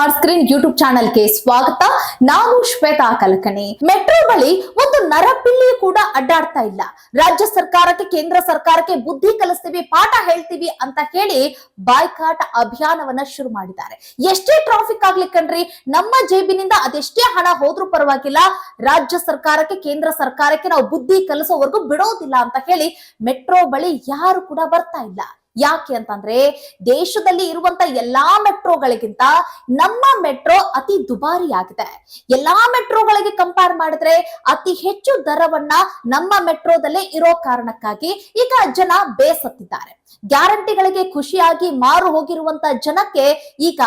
Smart screen YouTube ಚಾನೆಲ್ಗೆ ಸ್ವಾಗತ. ನಾನು ಶ್ವೇತಾ ಕಲಕಣಿ. ಮೆಟ್ರೋ ಬಳಿ ಒಂದು ನರಪಿಲ್ಲಿ ಕೂಡ ಅಡ್ಡಾಡ್ತಾ ಇಲ್ಲ. ರಾಜ್ಯ ಸರ್ಕಾರಕ್ಕೆ, ಕೇಂದ್ರ ಸರ್ಕಾರಕ್ಕೆ ಬುದ್ಧಿ ಕಲಿಸ್ತೀವಿ, ಪಾಠ ಹೇಳ್ತೀವಿ ಅಂತ ಹೇಳಿ ಬಾಯ್ಕಾಟ್ ಅಭಿಯಾನವನ್ನ ಶುರು ಮಾಡಿದ್ದಾರೆ. ಎಷ್ಟೇ ಟ್ರಾಫಿಕ್ ಆಗ್ಲಿ ಕಣ್ರಿ, ನಮ್ಮ ಜೇಬಿನಿಂದ ಅದೆಷ್ಟೇ ಹಣ ಹೋದ್ರೂ ಪರವಾಗಿಲ್ಲ. ರಾಜ್ಯ ಸರ್ಕಾರಕ್ಕೆ, ಕೇಂದ್ರ ಸರ್ಕಾರಕ್ಕೆ ನಾವು ಬುದ್ಧಿ ಕಲಿಸೋವರೆಗೂ ಬಿಡೋದಿಲ್ಲ ಅಂತ ಹೇಳಿ ಮೆಟ್ರೋ ಬಳಿ ಯಾರು ಕೂಡ ಬರ್ತಾ ಇಲ್ಲ. ಯಾಕೆ ಅಂತಂದ್ರೆ ದೇಶದಲ್ಲಿ ಇರುವಂತ ಎಲ್ಲಾ ಮೆಟ್ರೋಗಳಿಗಿಂತ ನಮ್ಮ ಮೆಟ್ರೋ ಅತಿ ದುಬಾರಿ ಆಗಿದೆ ಎಲ್ಲಾ ಮೆಟ್ರೋಗಳಿಗೆ ಕಂಪೇರ್ ಮಾಡಿದ್ರೆ ಅತಿ ಹೆಚ್ಚು ದರವನ್ನ ನಮ್ಮ ಮೆಟ್ರೋದಲ್ಲೇ ಇರೋ ಕಾರಣಕ್ಕಾಗಿ ಈಗ ಜನ ಬೇಸತ್ತಿದ್ದಾರೆ. ಗ್ಯಾರಂಟಿಗಳಿಗೆ ಖುಷಿಯಾಗಿ ಮಾರು ಹೋಗಿರುವಂತ ಜನಕ್ಕೆ ಈಗ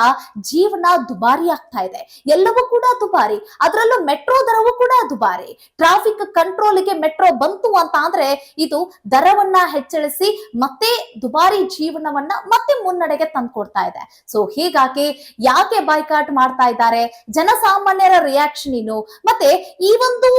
ಜೀವನ ದುಬಾರಿ ಆಗ್ತಾ ಇದೆ. ಎಲ್ಲವೂ ಕೂಡ ದುಬಾರಿ. ಅದರಲ್ಲೂ ಮೆಟ್ರೋ ದರವೂ ಕೂಡ ದುಬಾರಿ. ಟ್ರಾಫಿಕ್ ಕಂಟ್ರೋಲ್ಗೆ ಮೆಟ್ರೋ ಬಂತು ಅಂತ ಅಂದ್ರೆ ಇದು ದರವನ್ನ ಹೆಚ್ಚಳಿಸಿ ಮತ್ತೆ ದುಬಾರಿ ಜೀವನವನ್ನ ಮತ್ತೆ ಮುನ್ನಡೆಗೆ ತಂದ್ಕೊಡ್ತಾ ಇದೆ. ಸೊ ಹೀಗಾಗಿ ಯಾಕೆ ಬಾಯ್ಕಾಟ್ ಮಾಡ್ತಾ ಇದ್ದಾರೆ? ಜನಸಾಮಾನ್ಯರ ರಿಯಾಕ್ಷನ್ ಏನು? ಮತ್ತೆ ಈ ಒಂದು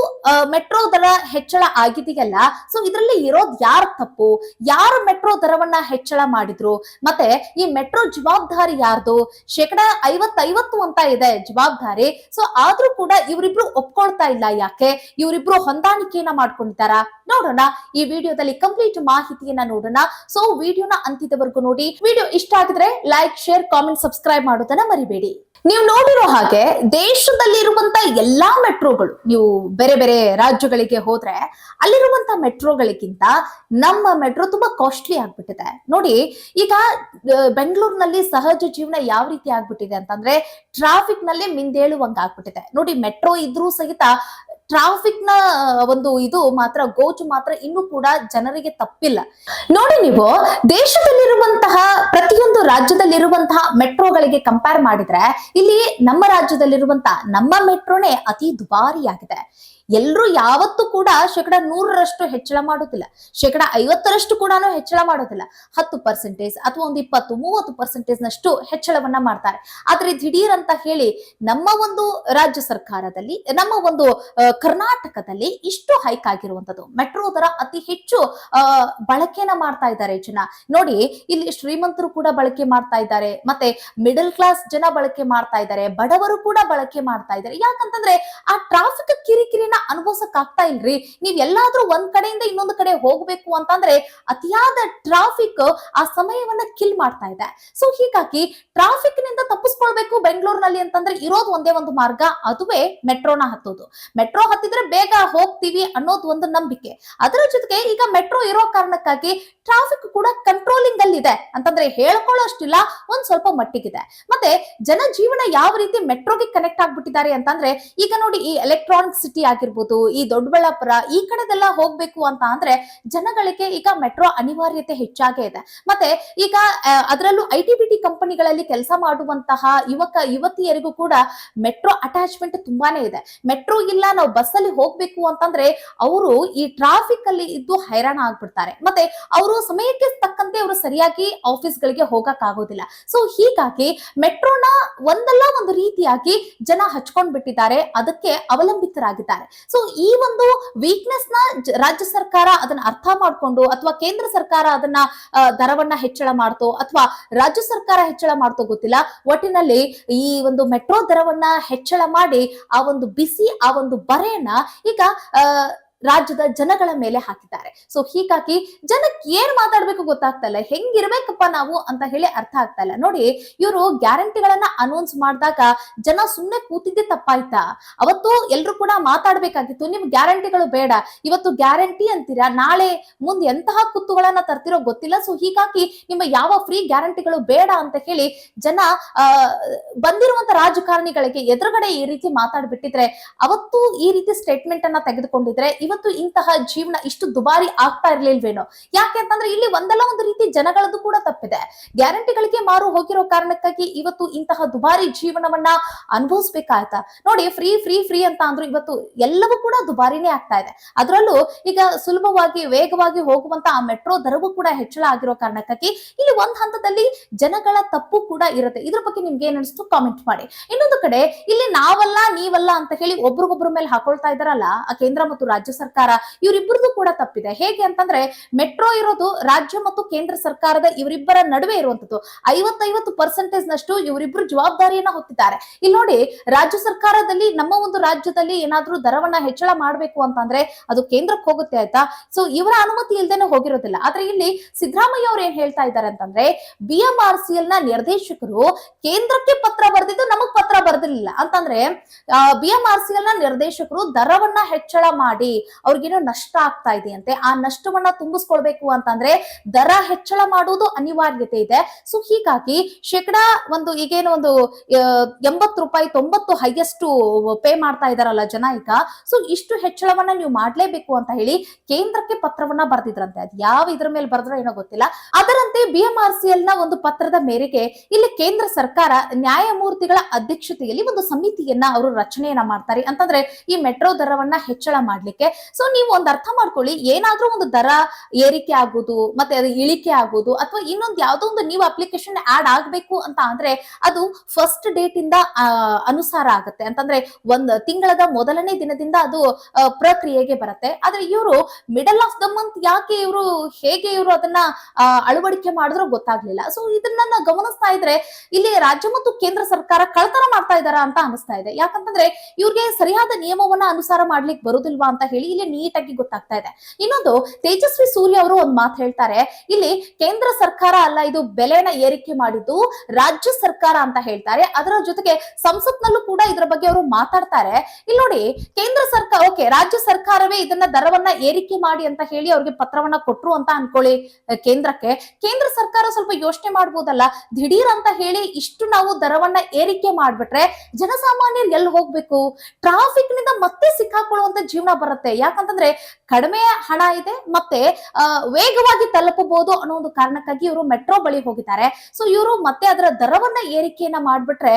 ಮೆಟ್ರೋ ದರ ಹೆಚ್ಚಳ ಆಗಿದೆಯಲ್ಲ ಸೊ ಇದರಲ್ಲಿ ಇರೋದ್ ಯಾರ ತಪ್ಪು? ಯಾರು ಮೆಟ್ರೋ ದರವನ್ನ ಹೆಚ್ಚಳ ಮಾಡಿದ್ರು. ಮತ್ತೆ ಈ ಮೆಟ್ರೋ ಜವಾಬ್ದಾರಿ ಯಾರ್ದು? ಶೇಕಡ ಐವತ್ತೈವತ್ತು ಅಂತ ಇದೆ ಜವಾಬ್ದಾರಿ. ಸೊ ಆದ್ರೂ ಕೂಡ ಇವರಿಬ್ರು ಒಪ್ಕೊಳ್ತಾ ಇಲ್ಲ ಯಾಕೆ? ಇವರಿಬ್ರು ಹೊಂದಾಣಿಕೆಯನ್ನ ಮಾಡ್ಕೊಂಡಿದ್ದಾರಾ? ನೋಡೋಣ. ಈ ವಿಡಿಯೋದಲ್ಲಿ ಕಂಪ್ಲೀಟ್ ಮಾಹಿತಿಯನ್ನ ನೋಡೋಣ. ಸೊ ವಿಡಿಯೋನ ಅಂತಿದವರೆಗೂ ನೋಡಿ. ವಿಡಿಯೋ ಇಷ್ಟ ಆಗಿದ್ರೆ ಲೈಕ್ ಶೇರ್ ಕಾಮೆಂಟ್ ಸಬ್ಸ್ಕ್ರೈಬ್ ಮಾಡೋದನ್ನ ಮರಿಬೇಡಿ. ನೀವು ನೋಡಿರೋ ಹಾಗೆ ದೇಶದಲ್ಲಿರುವಂತ ಎಲ್ಲಾ ಮೆಟ್ರೋಗಳು, ನೀವು ಬೇರೆ ಬೇರೆ ರಾಜ್ಯಗಳಿಗೆ ಹೋದ್ರೆ ಅಲ್ಲಿರುವಂತ ಮೆಟ್ರೋಗಳಿಗಿಂತ ನಮ್ಮ ಮೆಟ್ರೋ ತುಂಬಾ ಕಾಸ್ಟ್ಲಿ ಆಗ್ಬಿಟ್ಟಿದೆ. ನೋಡಿ, ಈಗ ಬೆಂಗಳೂರಿನಲ್ಲಿ ಸಹಜ ಜೀವನ ಯಾವ ರೀತಿ ಆಗ್ಬಿಟ್ಟಿದೆ ಅಂತಂದ್ರೆ ಟ್ರಾಫಿಕ್ನಲ್ಲಿ ಮಿಂದೇಳುವಂಗ ಆಗ್ಬಿಟ್ಟಿದೆ ನೋಡಿ, ಮೆಟ್ರೋ ಇದ್ರೂ ಸಹಿತ ಟ್ರಾಫಿಕ್ನ ಒಂದು ಇದು ಮಾತ್ರ ಗೋಚು ಮಾತ್ರ ಇನ್ನೂ ಕೂಡ ಜನರಿಗೆ ತಪ್ಪಿಲ್ಲ. ನೋಡಿ ನೀವು, ದೇಶದಲ್ಲಿರುವಂತಹ ಪ್ರತಿಯೊಂದು ರಾಜ್ಯದಲ್ಲಿರುವಂತಹ ಮೆಟ್ರೋಗಳಿಗೆ ಕಂಪೇರ್ ಮಾಡಿದ್ರೆ, ಇಲ್ಲಿ ನಮ್ಮ ರಾಜ್ಯದಲ್ಲಿರುವಂತಹ ನಮ್ಮ ಮೆಟ್ರೋನೇ ಅತಿ ದುಬಾರಿಯಾಗಿದೆ. ಎಲ್ರೂ ಯಾವತ್ತೂ ಕೂಡ ಶೇಕಡ ನೂರರಷ್ಟು ಹೆಚ್ಚಳ ಮಾಡೋದಿಲ್ಲ ಶೇಕಡ ಐವತ್ತರಷ್ಟು ಕೂಡ ಹೆಚ್ಚಳ ಮಾಡೋದಿಲ್ಲ ಹತ್ತು ಪರ್ಸೆಂಟೇಜ್ ಅಥವಾ ಒಂದು ಇಪ್ಪತ್ತು, ಮೂವತ್ತು ಪರ್ಸೆಂಟೇಜ್ ನಷ್ಟು ಹೆಚ್ಚಳವನ್ನ ಮಾಡ್ತಾರೆ. ಆದ್ರೆ ದಿಢೀರ್ ಅಂತ ಹೇಳಿ ನಮ್ಮ ಒಂದು ರಾಜ್ಯ ಸರ್ಕಾರದಲ್ಲಿ, ನಮ್ಮ ಒಂದು ಕರ್ನಾಟಕದಲ್ಲಿ ಇಷ್ಟು ಹೈಕ್ ಆಗಿರುವಂತದ್ದು. ಮೆಟ್ರೋ ದರ ಅತಿ ಹೆಚ್ಚು ಬಳಕೆನ ಮಾಡ್ತಾ ಇದ್ದಾರೆ ಜನ. ನೋಡಿ, ಇಲ್ಲಿ ಶ್ರೀಮಂತರು ಕೂಡ ಬಳಕೆ ಮಾಡ್ತಾ ಇದ್ದಾರೆ. ಮತ್ತೆ ಮಿಡಲ್ ಕ್ಲಾಸ್ ಜನ ಬಳಕೆ ಮಾಡ್ತಾ ಇದ್ದಾರೆ. ಬಡವರು ಕೂಡ ಬಳಕೆ ಮಾಡ್ತಾ ಇದ್ದಾರೆ. ಯಾಕಂತಂದ್ರೆ ಆ ಟ್ರಾಫಿಕ್ ಕಿರಿಕಿರಿನ ಅನುಭವಿಸಕ್ ಆಗ್ತಾ ಇಲ್ರಿ? ನೀವ್ ಎಲ್ಲಾದ್ರೂ ಒಂದ್ ಕಡೆಯಿಂದ ಇನ್ನೊಂದು ಕಡೆ ಹೋಗ್ಬೇಕು ಅಂತಂದ್ರೆ ಅತಿಯಾದ ಟ್ರಾಫಿಕ್ ಆ ಸಮಯವನ್ನ ಕಿಲ್ ಮಾಡ್ತಾ ಇದೆ. ಸೊ ಹೀಗಾಗಿ ಟ್ರಾಫಿಕ್ನಿಂದ ತಪ್ಪಿಸ್ಕೊಳ್ಬೇಕು ಬೆಂಗಳೂರಿನಲ್ಲಿ ಅಂತಂದ್ರೆ ಇರೋದು ಒಂದೇ ಒಂದು ಮಾರ್ಗ, ಅದುವೇ ಮೆಟ್ರೋನ ಹತ್ತೋದು. ಮೆಟ್ರೋ ಹತ್ತಿದ್ರೆ ಬೇಗ ಹೋಗ್ತೀವಿ ಅನ್ನೋದು ಒಂದು ನಂಬಿಕೆ. ಅದರ ಜೊತೆಗೆ ಈಗ ಮೆಟ್ರೋ ಇರೋ ಕಾರಣಕ್ಕಾಗಿ ಟ್ರಾಫಿಕ್ ಕೂಡ ಕಂಟ್ರೋಲಿಂಗ್ ಅಲ್ಲಿ ಇದೆ ಅಂತಂದ್ರೆ ಹೇಳ್ಕೊಳ್ಳೋಷ್ಟಿಲ್ಲ, ಒಂದ್ ಸ್ವಲ್ಪ ಮಟ್ಟಿಗಿದೆ. ಮತ್ತೆ ಜನಜೀವನ ಯಾವ ರೀತಿ ಮೆಟ್ರೋಗೆ ಕನೆಕ್ಟ್ ಆಗ್ಬಿಟ್ಟಿದ್ದಾರೆ ಅಂತಂದ್ರೆ ಈಗ ನೋಡಿ ಈ ಎಲೆಕ್ಟ್ರಾನಿಕ್ ಸಿಟಿ ಆಗಿರ್ಬೋದು, ಈ ದೊಡ್ಡಬಳ್ಳಾಪುರ, ಈ ಕಡೆದೆಲ್ಲ ಹೋಗ್ಬೇಕು ಅಂತ ಅಂದ್ರೆ ಜನಗಳಿಗೆ ಈಗ ಮೆಟ್ರೋ ಅನಿವಾರ್ಯತೆ ಹೆಚ್ಚಾಗೇ ಇದೆ. ಮತ್ತೆ ಈಗ ಅದರಲ್ಲೂ ಐ ಟಿ ಟಿ ಕಂಪನಿಗಳಲ್ಲಿ ಕೆಲಸ ಮಾಡುವಂತಹ ಯುವಕ, ಯುವತಿಯರಿಗೂ ಕೂಡ ಮೆಟ್ರೋ ಅಟ್ಯಾಚ್ಮೆಂಟ್ ತುಂಬಾನೇ ಇದೆ. ಮೆಟ್ರೋ ಇಲ್ಲ, ನಾವು ಬಸ್ಸಲ್ಲಿ ಹೋಗ್ಬೇಕು ಅಂತಂದ್ರೆ ಅವರು ಈ ಟ್ರಾಫಿಕ್ ಅಲ್ಲಿ ಇದ್ದು ಹೈರಾಣ ಆಗ್ಬಿಡ್ತಾರೆ. ಮತ್ತೆ ಅವರು ಸಮಯಕ್ಕೆ ತಕ್ಕಂತೆ ಅವರು ಸರಿಯಾಗಿ ಆಫೀಸ್ ಗಳಿಗೆ ಹೋಗಕ್ ಆಗೋದಿಲ್ಲ ಸೊ, ಹೀಗಾಗಿ ಮೆಟ್ರೋನ ಒಂದಲ್ಲ ಒಂದು ರೀತಿಯಾಗಿ ಜನ ಹಚ್ಕೊಂಡ್ ಬಿಟ್ಟಿದ್ದಾರೆ ಅದಕ್ಕೆ ಅವಲಂಬಿತರಾಗಿದ್ದಾರೆ. ಸೊ ಈ ಒಂದು ವೀಕ್ನೆಸ್ನ ರಾಜ್ಯ ಸರ್ಕಾರ ಅದನ್ನ ಅರ್ಥ ಮಾಡ್ಕೊಂಡು ಅಥವಾ ಕೇಂದ್ರ ಸರ್ಕಾರ ಅದನ್ನ ದರವನ್ನ ಹೆಚ್ಚಳ ಮಾಡ್ತೋ ಅಥವಾ ರಾಜ್ಯ ಸರ್ಕಾರ ಹೆಚ್ಚಳ ಮಾಡ್ತೋ ಗೊತ್ತಿಲ್ಲ. ಒಟ್ಟಿನಲ್ಲಿ ಈ ಒಂದು ಮೆಟ್ರೋ ದರವನ್ನ ಹೆಚ್ಚಳ ಮಾಡಿ ಆ ಒಂದು ಬಿಸಿ ಆ ಒಂದು ಬರೆಯನ್ನ ಈಗ ರಾಜ್ಯದ ಜನಗಳ ಮೇಲೆ ಹಾಕಿದ್ದಾರೆ. ಸೊ ಹೀಗಾಗಿ ಜನಕ್ಕೆ ಏನ್ ಮಾತಾಡ್ಬೇಕು ಗೊತ್ತಾಗ್ತಾ ಇಲ್ಲ. ಹೆಂಗಿರ್ಬೇಕಪ್ಪ ನಾವು ಅಂತ ಹೇಳಿ ಅರ್ಥ ಆಗ್ತಾ ಇಲ್ಲ. ನೋಡಿ, ಇವರು ಗ್ಯಾರಂಟಿಗಳನ್ನ ಅನೌನ್ಸ್ ಮಾಡಿದಾಗ ಜನ ಸುಮ್ಮನೆ ಕೂತಿದ್ದೆ ತಪ್ಪಾಯ್ತಾ? ಅವತ್ತು ಎಲ್ರು ಕೂಡ ಮಾತಾಡ್ಬೇಕಾಗಿತ್ತು. ನಿಮ್ ಗ್ಯಾರಂಟಿಗಳು ಬೇಡ. ಇವತ್ತು ಗ್ಯಾರಂಟಿ ಅಂತೀರಾ? ನಾಳೆ ಮುಂದೆ ಎಂತಹ ಕುತ್ತುಗಳನ್ನ ತರ್ತಿರೋ ಗೊತ್ತಿಲ್ಲ. ಸೊ ಹೀಗಾಗಿ ನಿಮ್ಮ ಯಾವ ಫ್ರೀ ಗ್ಯಾರಂಟಿಗಳು ಬೇಡ ಅಂತ ಹೇಳಿ ಜನ ಬಂದಿರುವಂತ ರಾಜಕಾರಣಿಗಳಿಗೆ ಎದುರುಗಡೆ ಈ ರೀತಿ ಮಾತಾಡ್ಬಿಟ್ಟಿದ್ರೆ, ಅವತ್ತು ಈ ರೀತಿ ಸ್ಟೇಟ್ಮೆಂಟ್ ಅನ್ನ ತೆಗೆದುಕೊಂಡಿದ್ರೆ ಇವತ್ತು ಇಂತಹ ಜೀವನ ಇಷ್ಟು ದುಬಾರಿ ಆಗ್ತಾ ಇರ್ಲಿಲ್ವೇನೋ? ಯಾಕೆ ಅಂತಂದ್ರೆ ಇಲ್ಲಿ ಒಂದಲ್ಲ ಒಂದು ರೀತಿ ಜನಗಳದ್ದು ಕೂಡ ತಪ್ಪಿದೆ. ಗ್ಯಾರಂಟಿಗಳಿಗೆ ಮಾರು ಹೋಗಿರೋ ಕಾರಣಕ್ಕಾಗಿ ಇವತ್ತು ಇಂತಹ ದುಬಾರಿ ಜೀವನವನ್ನ ಅನುಭವಿಸ್ಬೇಕಾಯ್ತಾ? ನೋಡಿ, ಫ್ರೀ ಫ್ರೀ ಫ್ರೀ ಅಂತ ಅಂದ್ರು ಇವತ್ತು ಎಲ್ಲವೂ ಕೂಡ ದುಬಾರಿನೇ ಆಗ್ತಾ ಇದೆ. ಅದರಲ್ಲೂ ಈಗ ಸುಲಭವಾಗಿ, ವೇಗವಾಗಿ ಹೋಗುವಂತ ಆ ಮೆಟ್ರೋ ದರವೂ ಕೂಡ ಹೆಚ್ಚಳ ಆಗಿರೋ ಕಾರಣಕ್ಕಾಗಿ ಇಲ್ಲಿ ಒಂದ್ ಹಂತದಲ್ಲಿ ಜನಗಳ ತಪ್ಪು ಕೂಡ ಇರುತ್ತೆ. ಇದ್ರ ಬಗ್ಗೆ ನಿಮ್ಗೆ ಏನ್ ಅನಿಸ್ತು ಕಾಮೆಂಟ್ ಮಾಡಿ. ಇನ್ನೊಂದು ಕಡೆ, ಇಲ್ಲಿ ನಾವಲ್ಲ, ನೀವಲ್ಲ ಅಂತ ಹೇಳಿ ಒಬ್ರಿಗೊಬ್ರ ಮೇಲೆ ಹಾಕೊಳ್ತಾ ಇದಾರಲ್ಲ ಆ ಕೇಂದ್ರ ಮತ್ತು ರಾಜ್ಯ ಸರ್ಕಾರ ಇವರಿಬ್ಬರದು ಕೂಡ ತಪ್ಪಿದೆ. ಹೇಗೆ ಅಂತಂದ್ರೆ ಮೆಟ್ರೋ ಇರೋದು ರಾಜ್ಯ ಮತ್ತು ಕೇಂದ್ರ ಸರ್ಕಾರದ ಇವರಿಬ್ಬರ ನಡುವೆ ಇರುವಂತದ್ದು ಐವತ್ತೈವತ್ತು ಪರ್ಸೆಂಟೇಜ್ ನಷ್ಟು ಇವರಿಬ್ರು ಜವಾಬ್ದಾರಿಯನ್ನ ಹೊತ್ತಿದ್ದಾರೆ. ಇಲ್ಲಿ ನೋಡಿ, ರಾಜ್ಯ ಸರ್ಕಾರದಲ್ಲಿ ನಮ್ಮ ಒಂದು ರಾಜ್ಯದಲ್ಲಿ ಏನಾದ್ರೂ ದರವನ್ನ ಹೆಚ್ಚಳ ಮಾಡಬೇಕು ಅಂತಂದ್ರೆ ಅದು ಕೇಂದ್ರಕ್ಕೆ ಹೋಗುತ್ತೆ ಆಯ್ತಾ? ಸೊ ಇವರ ಅನುಮತಿ ಇಲ್ದೇನೆ ಹೋಗಿರೋದಿಲ್ಲ. ಆದ್ರೆ ಇಲ್ಲಿ ಸಿದ್ದರಾಮಯ್ಯ ಅವ್ರು ಏನ್ ಹೇಳ್ತಾ ಇದ್ದಾರೆ ಅಂತಂದ್ರೆ ಬಿ ಎಂ ಆರ್ ಸಿ ಎಲ್ನ ನಿರ್ದೇಶಕರು ಕೇಂದ್ರಕ್ಕೆ ಪತ್ರ ಬರೆದಿದ್ದು ನಮಗ್ ಪತ್ರ ಬರೆದಿರ್ಲಿಲ್ಲ. ಅಂತಂದ್ರೆ ಬಿ ಎಂ ಆರ್ ಸಿ ಎಲ್ನ ನಿರ್ದೇಶಕರು ದರವನ್ನ ಹೆಚ್ಚಳ ಮಾಡಿ ಅವ್ರಿಗೇನೋ ನಷ್ಟ ಆಗ್ತಾ ಇದೆ ಅಂತೆ ಆ ನಷ್ಟವನ್ನ ತುಂಬಿಸ್ಕೊಳ್ಬೇಕು ಅಂತಂದ್ರೆ ದರ ಹೆಚ್ಚಳ ಮಾಡುವುದು ಅನಿವಾರ್ಯತೆ ಇದೆ. ಸೊ ಹೀಗಾಗಿ ಶೇಕಡಾ ಒಂದು ಈಗೇನು ಒಂದು ಎಂಬತ್ತು ರೂಪಾಯಿ, ತೊಂಬತ್ತು ಹೈಯೆಸ್ಟ್ ಪೇ ಮಾಡ್ತಾ ಇದಾರಲ್ಲ ಜನ ಈಗ ಸೊ ಇಷ್ಟು ಹೆಚ್ಚಳವನ್ನ ನೀವು ಮಾಡ್ಲೇಬೇಕು ಅಂತ ಹೇಳಿ ಕೇಂದ್ರಕ್ಕೆ ಪತ್ರವನ್ನ ಬರೆದಿದ್ರಂತೆ. ಅದು ಯಾವ ಇದ್ರ ಮೇಲೆ ಬರೆದ್ರೋ ಏನೋ ಗೊತ್ತಿಲ್ಲ. ಅದರಂತೆ ಬಿ ಎಂ ಆರ್ ಸಿ ಎಲ್ನ ಒಂದು ಪತ್ರದ ಮೇರೆಗೆ ಇಲ್ಲಿ ಕೇಂದ್ರ ಸರ್ಕಾರ ನ್ಯಾಯಮೂರ್ತಿಗಳ ಅಧ್ಯಕ್ಷತೆಯಲ್ಲಿ ಒಂದು ಸಮಿತಿಯನ್ನ ಅವರು ರಚನೆಯನ್ನ ಮಾಡ್ತಾರೆ. ಅಂತಂದ್ರೆ ಈ ಮೆಟ್ರೋ ದರವನ್ನ ಹೆಚ್ಚಳ ಮಾಡ್ಲಿಕ್ಕೆ ಸೊ ನೀವು ಒಂದು ಅರ್ಥ ಮಾಡ್ಕೊಳ್ಳಿ, ಏನಾದ್ರೂ ಒಂದು ದರ ಏರಿಕೆ ಆಗೋದು, ಮತ್ತೆ ಅದು ಇಳಿಕೆ ಆಗೋದು, ಅಥವಾ ಇನ್ನೊಂದು ಯಾವ್ದೋ ಒಂದು ನೀವು ಅಪ್ಲಿಕೇಶನ್ ಆಡ್ ಆಗ್ಬೇಕು ಅಂತ ಅಂದ್ರೆ ಅದು ಫಸ್ಟ್ ಡೇಟ್ ಇಂದ ಅನುಸಾರ ಆಗುತ್ತೆ. ಅಂತಂದ್ರೆ ಒಂದ್ ತಿಂಗಳದ ಮೊದಲನೇ ದಿನದಿಂದ ಅದು ಪ್ರಕ್ರಿಯೆಗೆ ಬರುತ್ತೆ. ಆದ್ರೆ ಇವರು ಮಿಡಲ್ ಆಫ್ ದ ಮಂತ್ ಯಾಕೆ ಇವರು, ಹೇಗೆ ಇವರು ಅದನ್ನ ಅಳವಡಿಕೆ ಮಾಡಿದ್ರು ಗೊತ್ತಾಗ್ಲಿಲ್ಲ. ಸೊ ಇದನ್ನ ಗಮನಿಸ್ತಾ ಇದ್ರೆ ಇಲ್ಲಿ ರಾಜ್ಯ ಮತ್ತು ಕೇಂದ್ರ ಸರ್ಕಾರ ಕಳ್ತನ ಮಾಡ್ತಾ ಇದಾರ ಅಂತ ಅನಿಸ್ತಾ ಇದೆ. ಯಾಕಂತಂದ್ರೆ ಇವ್ರಿಗೆ ಸರಿಯಾದ ನಿಯಮವನ್ನ ಅನುಸಾರ ಮಾಡ್ಲಿಕ್ಕೆ ಬರುದಿಲ್ವಾ ಅಂತ ಹೇಳಿ ಇಲ್ಲಿ ನೀಟಾಗಿ ಗೊತ್ತಾಗ್ತಾ ಇದೆ. ಇನ್ನೊಂದು, ತೇಜಸ್ವಿ ಸೂರ್ಯ ಅವರು ಒಂದ್ ಮಾತು ಹೇಳ್ತಾರೆ. ಇಲ್ಲಿ ಕೇಂದ್ರ ಸರ್ಕಾರ ಅಲ್ಲ, ಇದು ಬೆಲೆನ ಏರಿಕೆ ಮಾಡಿದ್ದು ರಾಜ್ಯ ಸರ್ಕಾರ ಅಂತ ಹೇಳ್ತಾರೆ. ಅದರ ಜೊತೆಗೆ ಸಂಸತ್ನಲ್ಲೂ ಕೂಡ ಇದರ ಬಗ್ಗೆ ಅವರು ಮಾತಾಡ್ತಾರೆ. ಇಲ್ಲಿ ನೋಡಿ, ಕೇಂದ್ರ ಸರ್ಕಾರ, ಓಕೆ, ರಾಜ್ಯ ಸರ್ಕಾರವೇ ಇದನ್ನ ದರವನ್ನ ಏರಿಕೆ ಮಾಡಿ ಅಂತ ಹೇಳಿ ಅವ್ರಿಗೆ ಪತ್ರವನ್ನ ಕೊಟ್ರು ಅಂತ ಅನ್ಕೊಳ್ಳಿ ಕೇಂದ್ರಕ್ಕೆ. ಕೇಂದ್ರ ಸರ್ಕಾರ ಸ್ವಲ್ಪ ಯೋಚನೆ ಮಾಡ್ಬೋದಲ್ಲ? ದಿಢೀರ್ ಅಂತ ಹೇಳಿ ಇಷ್ಟು ನಾವು ದರವನ್ನ ಏರಿಕೆ ಮಾಡ್ಬಿಟ್ರೆ ಜನಸಾಮಾನ್ಯರು ಎಲ್ಲಿ ಹೋಗ್ಬೇಕು? ಟ್ರಾಫಿಕ್ನಿಂದ ಮತ್ತೆ ಸಿಕ್ಕಾಕೊಳ್ಳುವಂತ ಜೀವನ ಬರುತ್ತೆ. ಯಾಕಂತಂದ್ರೆ ಕಡಿಮೆ ಹಣ ಇದೆ, ಮತ್ತೆ ವೇಗವಾಗಿ ತಲುಪಬಹುದು ಅನ್ನೋ ಒಂದು ಕಾರಣಕ್ಕಾಗಿ ಇವರು ಮೆಟ್ರೋ ಬಳಿ ಹೋಗಿದ್ದಾರೆ. ಸೊ ಇವರು ಮತ್ತೆ ಅದರ ದರವನ್ನ ಏರಿಕೆಯನ್ನ ಮಾಡ್ಬಿಟ್ರೆ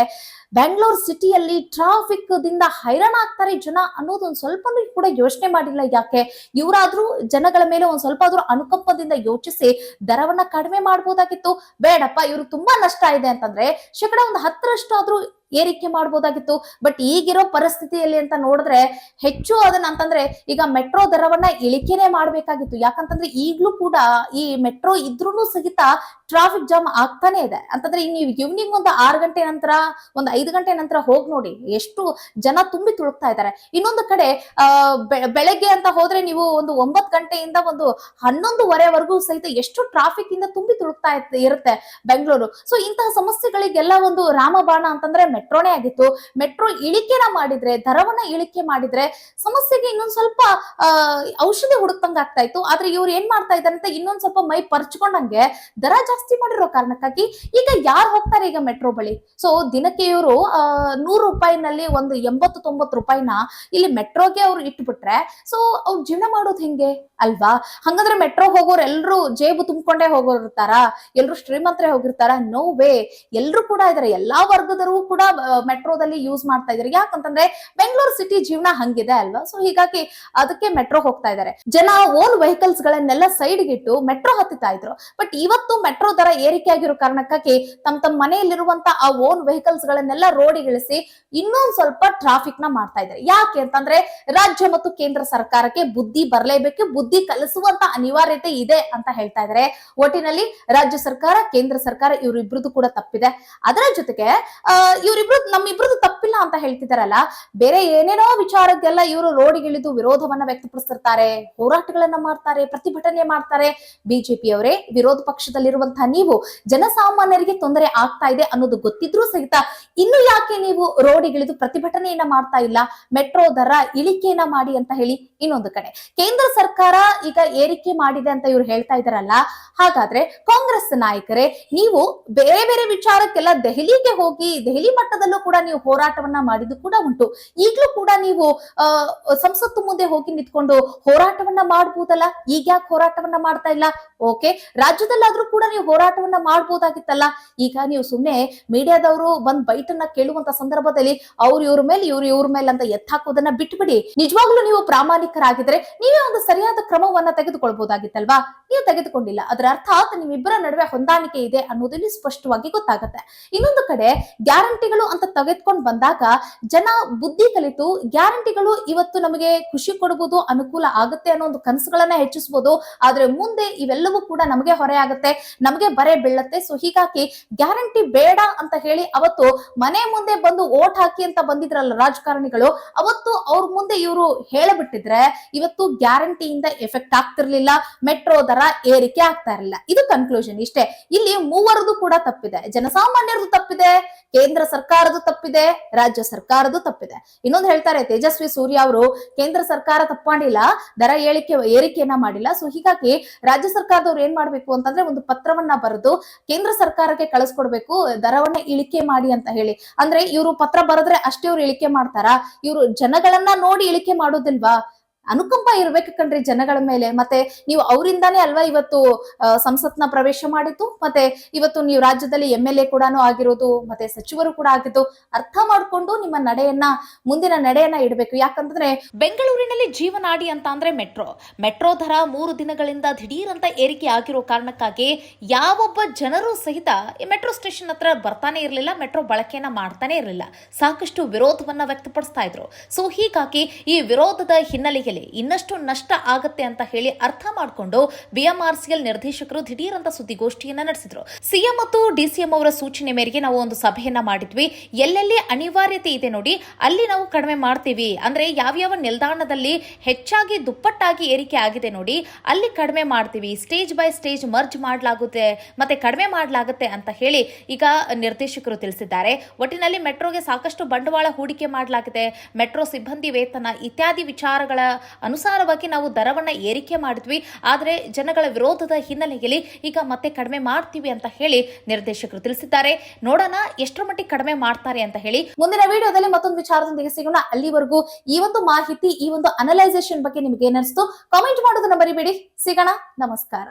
ಬೆಂಗಳೂರು ಸಿಟಿಯಲ್ಲಿ ಟ್ರಾಫಿಕ್ ದಿಂದ ಹೈರಾಣ ಆಗ್ತಾರೆ ಜನ ಅನ್ನೋದೊಂದು ಸ್ವಲ್ಪನೂ ಸ್ವಲ್ಪ ಕೂಡ ಯೋಚನೆ ಮಾಡಿಲ್ಲ. ಯಾಕೆ? ಇವರಾದ್ರೂ ಜನಗಳ ಮೇಲೆ ಒಂದ್ ಸ್ವಲ್ಪ ಆದ್ರೂ ಅನುಕಂಪದಿಂದ ಯೋಚಿಸಿ ದರವನ್ನ ಕಡಿಮೆ ಮಾಡಬಹುದಾಗಿತ್ತು ಬೇಡಪ್ಪ, ಇವ್ರು ತುಂಬಾ ನಷ್ಟ ಇದೆ ಅಂತಂದ್ರೆ ಶೇಕಡ ಒಂದು ಹತ್ತರಷ್ಟು ಆದ್ರೂ ಏರಿಕೆ ಮಾಡಬಹುದಾಗಿತ್ತು ಬಟ್ ಈಗಿರೋ ಪರಿಸ್ಥಿತಿಯಲ್ಲಿ ಅಂತ ನೋಡಿದ್ರೆ ಹೆಚ್ಚು ಅದನ್ನ ಅಂತಂದ್ರೆ ಈಗ ಮೆಟ್ರೋ ದರವನ್ನ ಇಳಿಕೆನೆ ಮಾಡ್ಬೇಕಾಗಿತ್ತು. ಯಾಕಂತಂದ್ರೆ ಈಗ್ಲೂ ಕೂಡ ಈ ಮೆಟ್ರೋ ಇದ್ರೂನು ಸಹಿತ ಟ್ರಾಫಿಕ್ ಜಾಮ್ ಆಗ್ತಾನೆ ಇದೆ. ಅಂತಂದ್ರೆ ನೀವು ಈವ್ನಿಂಗ್ ಒಂದು ಆರು ಗಂಟೆ ನಂತರ, ಒಂದು ಐದು ಗಂಟೆ ನಂತರ ಹೋಗಿ ನೋಡಿ, ಎಷ್ಟು ಜನ ತುಂಬಿ ತುಳುಕ್ತಾ ಇದ್ದಾರೆ. ಇನ್ನೊಂದು ಕಡೆ ಬೆಳಗ್ಗೆ ಅಂತ ಹೋದ್ರೆ ನೀವು ಒಂದು ಒಂಬತ್ತು ಗಂಟೆಯಿಂದ ಒಂದು ಹನ್ನೊಂದುವರೆವರೆಗೂ ಸಹಿತ ಎಷ್ಟು ಟ್ರಾಫಿಕ್ ಇಂದ ತುಂಬಿ ತುಳುಕ್ತಾ ಇರ್ತ- ಇರುತ್ತೆ ಬೆಂಗಳೂರು. ಸೊ ಇಂತಹ ಸಮಸ್ಯೆಗಳಿಗೆಲ್ಲ ಒಂದು ರಾಮಬಾಣ ಅಂತಂದ್ರೆ ಮೆಟ್ರೋನೇ ಆಗಿತ್ತು. ಮೆಟ್ರೋ ಇಳಿಕೆನ ಮಾಡಿದ್ರೆ, ದರವನ್ನ ಇಳಿಕೆ ಮಾಡಿದ್ರೆ ಸಮಸ್ಯೆಗೆ ಇನ್ನೊಂದ್ ಸ್ವಲ್ಪ ಔಷಧಿ ಹುಡುಕ್ತಂಗ ಆಗ್ತಾ ಇತ್ತು. ಆದ್ರೆ ಇವ್ರು ಏನ್ ಮಾಡ್ತಾ ಇದ್ದಾರೆ ಅಂತ ಇನ್ನೊಂದ್ ಸ್ವಲ್ಪ ಮೈ ಪರ್ಚ್ಕೊಂಡಂಗೆ ದರ ಜಾಸ್ತಿ ಮಾಡಿರೋ ಕಾರಣಕ್ಕಾಗಿ ಈಗ ಯಾರು ಹೋಗ್ತಾರೆ ಈಗ ಮೆಟ್ರೋ ಬಳಿ? ಸೊ ದಿನಕ್ಕೆ ಇವರು ನೂರು ರೂಪಾಯಿನಲ್ಲಿ ಒಂದು ಎಂಬತ್ತು ತೊಂಬತ್ತು ರೂಪಾಯಿನ ಇಲ್ಲಿ ಮೆಟ್ರೋಗೆ ಅವ್ರು ಇಟ್ಬಿಟ್ರೆ ಸೊ ಅವ್ರು ಜೀವನ ಮಾಡೋದು ಹೆಂಗೆ? ಅಲ್ವಾ? ಹಂಗಂದ್ರೆ ಮೆಟ್ರೋ ಹೋಗೋರು ಎಲ್ರು ಜೇಬು ತುಂಬಿಕೊಂಡೇ ಹೋಗೋರ್ತಾರ ಎಲ್ರು ಶ್ರೀಮಂತರೇ ಹೋಗಿರ್ತಾರ? ನೋ ವೇ ಎಲ್ರು ಕೂಡ ಇದಾರೆ. ಎಲ್ಲಾ ವರ್ಗದವರು ಕೂಡ ಮೆಟ್ರೋದಲ್ಲಿ ಯೂಸ್ ಮಾಡ್ತಾ ಇದಾರೆ. ಯಾಕಂತಂದ್ರೆ ಬೆಂಗಳೂರು ಸಿಟಿ ಜೀವನ ಹಂಗಿದೆ ಅಲ್ವಾ? ಸೊ ಹೀಗಾಗಿ ಅದಕ್ಕೆ ಮೆಟ್ರೋ ಹೋಗ್ತಾ ಇದಾರೆ. ಜನ ಓನ್ ವೆಹಿಕಲ್ಸ್ ಗಳನ್ನೆಲ್ಲ ಸೈಡ್ ಇಟ್ಟು ಮೆಟ್ರೋ ಹತ್ತಿತಾ ಇದ್ರು. ಬಟ್ ಇವತ್ತು ಮೆಟ್ರೋ ದರ ಏರಿಕೆ ಆಗಿರೋ ಕಾರಣಕ್ಕಾಗಿ ತಮ್ಮ ತಮ್ಮ ಮನೆಯಲ್ಲಿರುವಂತ ಆ ಓನ್ ವೆಹಿಕಲ್ಸ್ ಗಳನ್ನೆಲ್ಲ ರೋಡಿಗಿಳಿಸಿ ಇನ್ನೊಂದ್ ಸ್ವಲ್ಪ ಟ್ರಾಫಿಕ್ನ ಮಾಡ್ತಾ ಇದ್ದಾರೆ. ಯಾಕೆ ಅಂತಂದ್ರೆ ರಾಜ್ಯ ಮತ್ತು ಕೇಂದ್ರ ಸರ್ಕಾರಕ್ಕೆ ಬುದ್ಧಿ ಬರಲೇಬೇಕು, ಬುದ್ಧಿ ಕಲಿಸುವಂತ ಅನಿವಾರ್ಯತೆ ಇದೆ ಅಂತ ಹೇಳ್ತಾ ಇದ್ದಾರೆ. ಒಟ್ಟಿನಲ್ಲಿ ರಾಜ್ಯ ಸರ್ಕಾರ, ಕೇಂದ್ರ ಸರ್ಕಾರ ಇವರಿಬ್ರದ್ದು ಕೂಡ ತಪ್ಪಿದೆ. ಅದರ ಜೊತೆಗೆ ಅಹ್ ಇವರಿಬ್ರು ನಮ್ಮಿಬ್ರದ್ದು ತಪ್ಪಿಲ್ಲ ಅಂತ ಹೇಳ್ತಿದಾರಲ್ಲ, ಬೇರೆ ಏನೇನೋ ವಿಚಾರಕ್ಕೆಲ್ಲ ಇವರು ರೋಡಿಗಿಳಿದು ವಿರೋಧವನ್ನ ವ್ಯಕ್ತಪಡಿಸಿರ್ತಾರೆ ಹೋರಾಟಗಳನ್ನ ಮಾಡ್ತಾರೆ, ಪ್ರತಿಭಟನೆ ಮಾಡ್ತಾರೆ. ಬಿಜೆಪಿ ಅವರೇ ವಿರೋಧ ಪಕ್ಷದಲ್ಲಿರುವಂತಹ ನೀವು ಜನಸಾಮಾನ್ಯರಿಗೆ ತೊಂದರೆ ಆಗ್ತಾ ಇದೆ ಅನ್ನೋದು ಗೊತ್ತಿದ್ರೂ ಸಹಿತ ಇನ್ನು ಯಾಕೆ ನೀವು ರೋಡಿಗಿಳಿದು ಪ್ರತಿಭಟನೆಯನ್ನ ಮಾಡ್ತಾ ಇಲ್ಲ? ಮೆಟ್ರೋ ದರ ಇಳಿಕೆಯನ್ನ ಮಾಡಿ ಅಂತ ಹೇಳಿ ಇನ್ನೊಂದು ಕಡೆ. ಕೇಂದ್ರ ಸರ್ಕಾರ ಈಗ ಏರಿಕೆ ಮಾಡಿದೆ ಅಂತ ಇವ್ರು ಹೇಳ್ತಾ ಇದಾರಲ್ಲ ಹಾಗಾದ್ರೆ ಕಾಂಗ್ರೆಸ್ ನಾಯಕರೇ, ನೀವು ಬೇರೆ ಬೇರೆ ವಿಚಾರಕ್ಕೆಲ್ಲ ದೆಹಲಿಗೆ ಹೋಗಿ, ದೆಹಲಿ ಮಟ್ಟದಲ್ಲೂ ಕೂಡ ನೀವು ಹೋರಾಟವನ್ನ ಮಾಡಿದ್ದು ಕೂಡ ಉಂಟು. ಈಗಲೂ ಕೂಡ ನೀವು ಸಂಸತ್ತು ಮುಂದೆ ಹೋಗಿ ನಿಂತ್ಕೊಂಡು ಹೋರಾಟವನ್ನ ಮಾಡಬಹುದಲ್ಲ ಈಗ ಯಾಕೆ ಹೋರಾಟವನ್ನ ಮಾಡ್ತಾ ಇಲ್ಲ? ಓಕೆ. ರಾಜ್ಯದಲ್ಲಾದ್ರೂ ಕೂಡ ನೀವು ಹೋರಾಟವನ್ನ ಮಾಡ್ಬೋದಾಗಿತ್ತಲ್ಲ? ಈಗ ನೀವು ಸುಮ್ನೆ ಮೀಡಿಯಾದವರು ಬಂದ್ ಬೈಟನ್ನ ಕೇಳುವಂತ ಸಂದರ್ಭದಲ್ಲಿ ಅವ್ರ ಇವ್ರ ಮೇಲೆ ಇವ್ರ ಇವ್ರ ಮೇಲೆ ಅಂತ ಎತ್ತಾಕೋದನ್ನ ಬಿಟ್ಬಿಡಿ. ನಿಜವಾಗ್ಲೂ ನೀವು ಪ್ರಾಮಾಣಿಕರಾಗಿದ್ರೆ ನೀವೇ ಒಂದು ಸರಿಯಾದ ಕ್ರಮವನ್ನ ತೆಗೆದುಕೊಳ್ಬಹುದಾಗಿತ್ತಲ್ವಾ ನೀವು ತೆಗೆದುಕೊಂಡಿಲ್ಲ. ಅದರ ಅರ್ಥಾತ್ ನಿಮ್ಮಿಬ್ಬರ ನಡುವೆ ಹೊಂದಾಣಿಕೆ ಇದೆ ಅನ್ನೋದಿಲ್ಲಿ ಸ್ಪಷ್ಟವಾಗಿ ಗೊತ್ತಾಗುತ್ತೆ. ಇನ್ನೊಂದು ಕಡೆ ಗ್ಯಾರಂಟಿಗಳು ಅಂತ ತೆಗೆದುಕೊಂಡು ಬಂದಾಗ ಜನ ಬುದ್ಧಿ ಕಲಿತು ಗ್ಯಾರಂಟಿಗಳು ಇವತ್ತು ನಮಗೆ ಖುಷಿ ಕೊಡಬಹುದು ಅನುಕೂಲ ಆಗುತ್ತೆ ಅನ್ನೋ ಒಂದು ಕನಸುಗಳನ್ನ ಹೆಚ್ಚಿಸಬಹುದು ಆದ್ರೆ ಮುಂದೆ ಇವೆಲ್ಲವೂ ಕೂಡ ನಮಗೆ ಹೊರೆ ಆಗುತ್ತೆ. ಬರೆ ಬೀಳತ್ತೆ. ಸೊ ಹೀಗಾಗಿ ಗ್ಯಾರಂಟಿ ಬೇಡ ಅಂತ ಹೇಳಿ ಅವತ್ತು ಮನೆ ಮುಂದೆ ಬಂದು ಓಟ್ ಹಾಕಿ ಅಂತ ಬಂದಿದ್ರಲ್ಲ ರಾಜಕಾರಣಿಗಳು, ಅವತ್ತು ಅವ್ರ ಮುಂದೆ ಇವರು ಹೇಳಬಿಟ್ಟಿದ್ರೆ ಇವತ್ತು ಗ್ಯಾರಂಟಿಯಿಂದ ಎಫೆಕ್ಟ್ ಆಗ್ತಿರ್ಲಿಲ್ಲ. ಮೆಟ್ರೋ ದರ ಏರಿಕೆ ಆಗ್ತಾ ಇರಲಿಲ್ಲ. ಇದು ಕನ್ಕ್ಲೂಷನ್ ಇಷ್ಟೇ. ಇಲ್ಲಿ ಮೂವರದು ಕೂಡ ತಪ್ಪಿದೆ. ಜನಸಾಮಾನ್ಯರದು ತಪ್ಪಿದೆ. ಕೇಂದ್ರ ಸರ್ಕಾರದ್ದು ತಪ್ಪಿದೆ. ರಾಜ್ಯ ಸರ್ಕಾರದ್ದು ತಪ್ಪಿದೆ. ಇನ್ನೊಂದು ಹೇಳ್ತಾರೆ, ತೇಜಸ್ವಿ ಸೂರ್ಯ ಅವರು, ಕೇಂದ್ರ ಸರ್ಕಾರ ತಪ್ಪಾಡಿಲ್ಲ, ದರ ಏಳಿಕೆ ಏರಿಕೆಯನ್ನ ಮಾಡಿಲ್ಲ. ಸೊ ಹೀಗಾಗಿ ರಾಜ್ಯ ಸರ್ಕಾರದವ್ರು ಏನ್ ಮಾಡ್ಬೇಕು ಅಂತಂದ್ರೆ ಒಂದು ಪತ್ರವನ್ನ ಬರೆದು ಕೇಂದ್ರ ಸರ್ಕಾರಕ್ಕೆ ಕಳಿಸ್ಕೊಡ್ಬೇಕು, ದರವನ್ನ ಇಳಿಕೆ ಮಾಡಿ ಅಂತ ಹೇಳಿ. ಅಂದ್ರೆ ಇವರು ಪತ್ರ ಬರೆದ್ರೆ ಅಷ್ಟೇ ಇವ್ರು ಇಳಿಕೆ ಮಾಡ್ತಾರಾ? ಇವರು ಜನಗಳನ್ನ ನೋಡಿ ಇಳಿಕೆ ಮಾಡೋದಿಲ್ವಾ? ಅನುಕಂಪ ಇರ್ಬೇಕು ಕಣ್ರಿ ಜನಗಳ ಮೇಲೆ. ಮತ್ತೆ ನೀವು ಅವರಿಂದಾನೇ ಅಲ್ವಾ ಇವತ್ತು ಸಂಸತ್ನ ಪ್ರವೇಶ ಮಾಡಿದ್ದು? ಮತ್ತೆ ಇವತ್ತು ನೀವು ರಾಜ್ಯದಲ್ಲಿ ಎಂ ಎಲ್ ಎ ಕೂಡ ಆಗಿರೋದು, ಮತ್ತೆ ಸಚಿವರು ಕೂಡ ಆಗಿದ್ದು, ಅರ್ಥ ಮಾಡ್ಕೊಂಡು ನಿಮ್ಮ ನಡೆಯನ್ನ, ಮುಂದಿನ ನಡೆಯನ್ನ ಇಡಬೇಕು. ಯಾಕಂದ್ರೆ ಬೆಂಗಳೂರಿನಲ್ಲಿ ಜೀವನಾಡಿ ಅಂತ ಅಂದ್ರೆ ಮೆಟ್ರೋ. ಮೆಟ್ರೋ ದರ ಮೂರು ದಿನಗಳಿಂದ ಅಂತ ಏರಿಕೆ ಆಗಿರೋ ಕಾರಣಕ್ಕಾಗಿ ಯಾವೊಬ್ಬ ಜನರು ಸಹಿತ ಮೆಟ್ರೋ ಸ್ಟೇಷನ್ ಹತ್ರ ಬರ್ತಾನೆ ಇರಲಿಲ್ಲ, ಮೆಟ್ರೋ ಬಳಕೆಯನ್ನ ಮಾಡ್ತಾನೆ ಇರಲಿಲ್ಲ. ಸಾಕಷ್ಟು ವಿರೋಧವನ್ನ ವ್ಯಕ್ತಪಡಿಸ್ತಾ ಇದ್ರು. ಸೊ ಹೀಗಾಗಿ ಈ ವಿರೋಧದ ಹಿನ್ನೆಲೆಯಲ್ಲಿ ಇನ್ನಷ್ಟು ನಷ್ಟ ಆಗತ್ತೆ ಅಂತ ಹೇಳಿ ಅರ್ಥ ಮಾಡಿಕೊಂಡು ಬಿಎಂಆರ್ಸಿಎಲ್ ನಿರ್ದೇಶಕರು ದಿಢೀರಂತ ಸುದ್ದಿಗೋಷ್ಠಿಯನ್ನ ನಡೆಸಿದ್ರು. ಸಿಎಂ ಮತ್ತು ಡಿಸಿಎಂ ಅವರ ಸೂಚನೆ ಮೇರೆಗೆ ನಾವು ಒಂದು ಸಭೆಯನ್ನ ಮಾಡಿದ್ವಿ. ಎಲ್ಲೆಲ್ಲಿ ಅನಿವಾರ್ಯತೆ ಇದೆ ನೋಡಿ, ಅಲ್ಲಿ ನಾವು ಕಡಿಮೆ ಮಾಡ್ತೀವಿ. ಅಂದ್ರೆ ಯಾವ್ಯಾವ ನಿಲ್ದಾಣದಲ್ಲಿ ಹೆಚ್ಚಾಗಿ ದುಪ್ಪಟ್ಟಾಗಿ ಏರಿಕೆ ಆಗಿದೆ ನೋಡಿ, ಅಲ್ಲಿ ಕಡಿಮೆ ಮಾಡ್ತೀವಿ. ಸ್ಟೇಜ್ ಬೈ ಸ್ಟೇಜ್ ಮರ್ಜ್ ಮಾಡಲಾಗುತ್ತೆ, ಮತ್ತೆ ಕಡಿಮೆ ಮಾಡಲಾಗುತ್ತೆ ಅಂತ ಹೇಳಿ ಈಗ ನಿರ್ದೇಶಕರು ತಿಳಿಸಿದ್ದಾರೆ. ಒಟ್ಟಿನಲ್ಲಿ ಮೆಟ್ರೋಗೆ ಸಾಕಷ್ಟು ಬಂಡವಾಳ ಹೂಡಿಕೆ ಮಾಡಲಾಗಿದೆ. ಮೆಟ್ರೋ ಸಿಬ್ಬಂದಿ ವೇತನ ಇತ್ಯಾದಿ ವಿಚಾರಗಳ ಅನುಸಾರವಾಗಿ ನಾವು ದರವನ್ನ ಏರಿಕೆ ಮಾಡಿದ್ವಿ. ಆದರೆ ಜನಗಳ ವಿರೋಧದ ಹಿನ್ನೆಲೆಯಲ್ಲಿ ಈಗ ಮತ್ತೆ ಕಡಿಮೆ ಮಾಡ್ತೀವಿ ಅಂತ ಹೇಳಿ ನಿರ್ದೇಶಕರು ತಿಳಿಸಿದ್ದಾರೆ. ನೋಡೋಣ ಎಷ್ಟರ ಮಟ್ಟಿಗೆ ಕಡಿಮೆ ಮಾಡ್ತಾರೆ ಅಂತ ಹೇಳಿ. ಮುಂದಿನ ವಿಡಿಯೋದಲ್ಲಿ ಮತ್ತೊಂದು ವಿಚಾರದೊಂದಿಗೆ ಸಿಗೋಣ. ಅಲ್ಲಿವರೆಗೂ ಈ ಒಂದು ಮಾಹಿತಿ, ಈ ಒಂದು ಅನಲೈಸೇಷನ್ ಬಗ್ಗೆ ನಿಮ್ಗೆ ಏನಿಸ್ತು? ಕಾಮೆಂಟ್ ಮಾಡೋದನ್ನ ಬರಿಬೇಡಿ ಸಿಗೋಣ. ನಮಸ್ಕಾರ.